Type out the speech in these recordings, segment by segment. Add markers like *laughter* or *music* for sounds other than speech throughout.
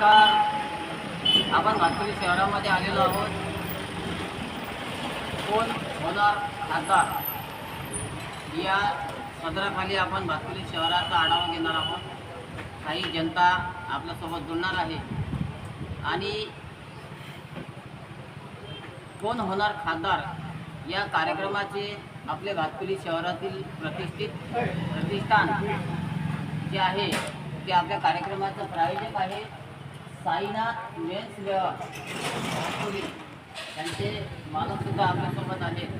नमस्कार आपण भातुरी शहरामध्ये आलेलो आहोत? कोण? होणार खासदार या सदराखाली आपण भातुरी शहराचा आढावा घेणार आहोत. काही जनता आपल्यासोबत जुळणार आहे. आणि कोण होणार खासदार या कार्यक्रमाचे आपले घातपुरी शहरातील प्रतिष्ठित प्रतिष्ठान जे आहे ते आपल्या कार्यक्रमाचं प्रायोजक आहे. साईनाथ मेन्स भातकुली त्यांचे मालकसुद्धा आपल्यासोबत आहेत.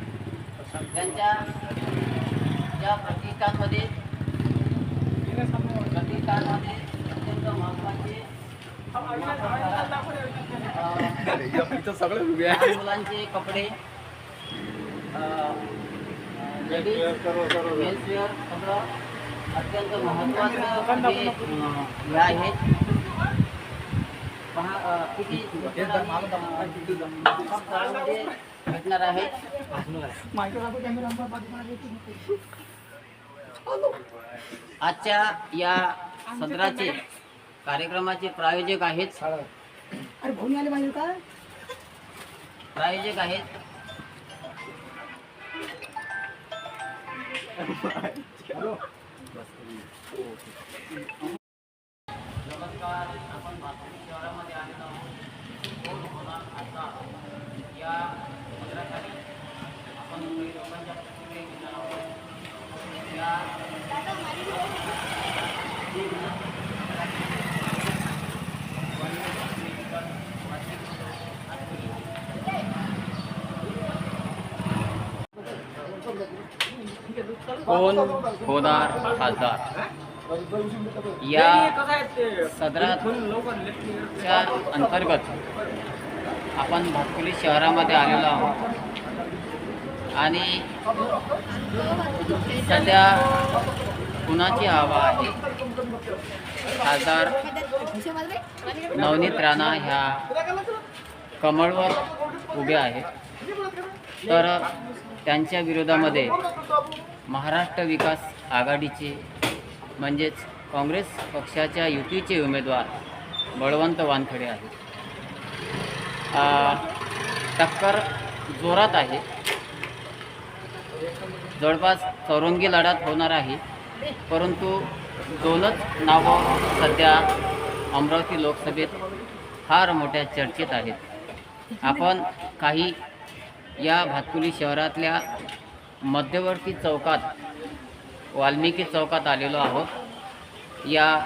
त्यांच्या या प्रतिष्ठानमध्ये प्रतिष्ठानमध्ये अत्यंत महत्त्वाचे लहान मुलांचे कपडे लेडीज मेन्सवेअर सगळं अत्यंत महत्त्वाचं अं, हे आहे. पहा किती मध्ये भेटणार आहे. आजच्या या सदराचे कार्यक्रमाचे प्रायोजक आहेत. अरे का प्रायोजक आहेत. नमस्कार. आपण भातुरी शहरामध्ये आलेलो आहोत कोण होणार आपण काही लोकांच्या प्रतिक्रिया कोण? होणार खासदार. या सदराच्या अंतर्गत आपण भातकुली शहरामध्ये आलेलो आहोत. आणि सध्या कुणाची हवा आहे? खासदार नवनीत राणा ह्या कमळवर उभे आहेत. तर त्यांच्या विरोधामध्ये महाराष्ट्र विकास आघाडीचे म्हणजेच काँग्रेस पक्षाच्या युतीचे उमेदवार बळवंत वानखडे आहेत. टक्कर जोरात आहे. जवळपास चौरंगी लढत होणार आहे. परंतु दोनच नावं सध्या अमरावती लोकसभेत फार मोठ्या चर्चेत आहेत. आपण काही या भातकुली शहरातल्या मध्यवर्ती चौकात वाल्मिकी चौकात आलेलो आहोत. या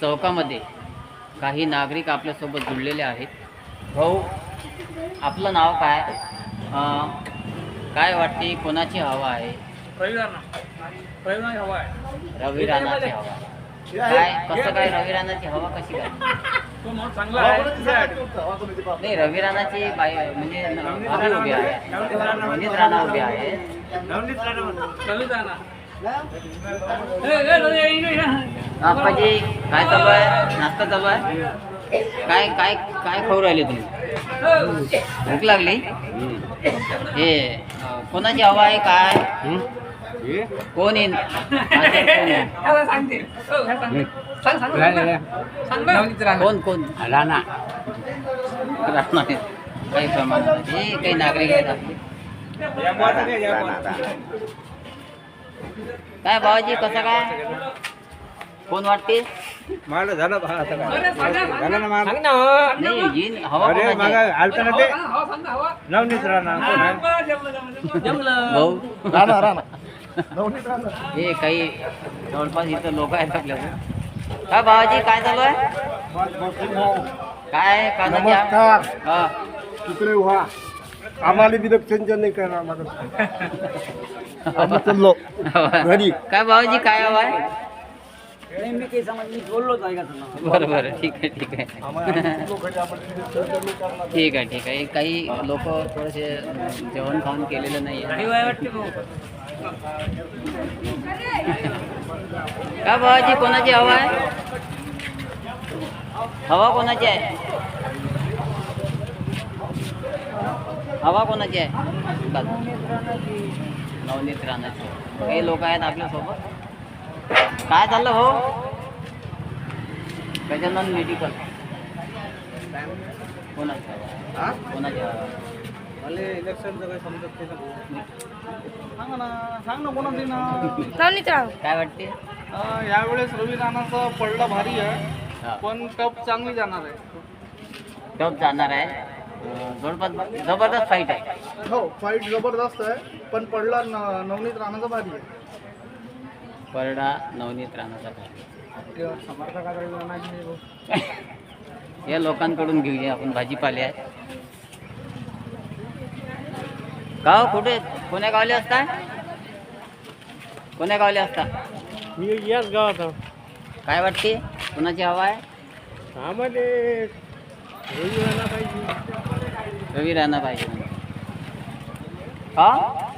चौकामध्ये काही नागरिक आपल्यासोबत जुळलेले आहेत. भाऊ आपलं नाव काय? अं, काय वाटते कोणाची हवा आहे? रवी राणाची हवा काय कसं काय रवी राणाची हवा कशी काय? नाही रवी राणाची बाई म्हणजे अभि उभी आहे. नवनीत राणा उभी आहे. आप्पाजी काय चालू आहे? नाश्ता चालू आहे? काय काय काय खाऊ राहिले तुम्ही? भूक लागली? हे कोणाची हवा आहे काय? कोण येईन? कोण कोण? राणा. राणा. काही प्रमाणात हे काही नागरिक आहेत काय भावाजी कसं काय? कोण वाटते? मला झालं बा आता काय. झालं ना माग नाही येईन हवा अरे कोणाची? माग आहे? आलता ना ते? नवनीत राणा कोण आहे? भाऊ राणा राणा. हे काही जवळपास इथं लोक आहेत आपल्याला काय भावाजी काय चालू आहे? काय कानाची नमस्कार. हा. तिकडे व्हा. आम्हाला विदक सिंचन नाही करणार माझं आम्ही चाललो. *laughs* घरी. काय भावाजी काय हवं आहे? बरं बरं ठीक आहे ठीक आहे. ठीक आहे ठीक आहे. काही लोक थोडेसे जेवण खाऊन केलेलं नाही का भावाजी कोणाची हवा आहे? हवा कोणाची आहे? हवा कोणाची आहे. नवनीत राणाची. काही लोक आहेत आपल्यासोबत. काय चाललं हो? गजानन मेडिकल मला इलेक्शनचं काही समजत नाही सांग ना सांग ना कोणाची ना. काय वाटते? अं, यावेळेस रवी राणाचा पडला भारी आहे हा. पण टप चांगली जाणार आहे. टप जाणार आहे. अं, जवळपास जबरदस्त फाईट आहे. हो फाईट जबरदस्त आहे पण पडला न- नवनीत राणाचा भारी आहे. परडा नवनीत राणाचा *laughs* या लोकांकडून घेऊया आपण भाजीपाले आहे का हो, कुठे? कोण्या गावले असता? कोण्या गावले असता? मी याच गावात काय वाटते? कोणाची हवा आहे? आम्हाला रवी राणा पाहिजे रवी राणा पाहिजे. का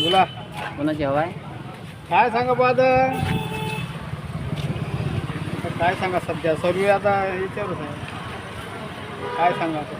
बोला. कोणाची हवा आहे? काय सांगा बा आता? आता काय सांगा सध्या? सर्व आता याच्यावरच आहे काय सांगा आता?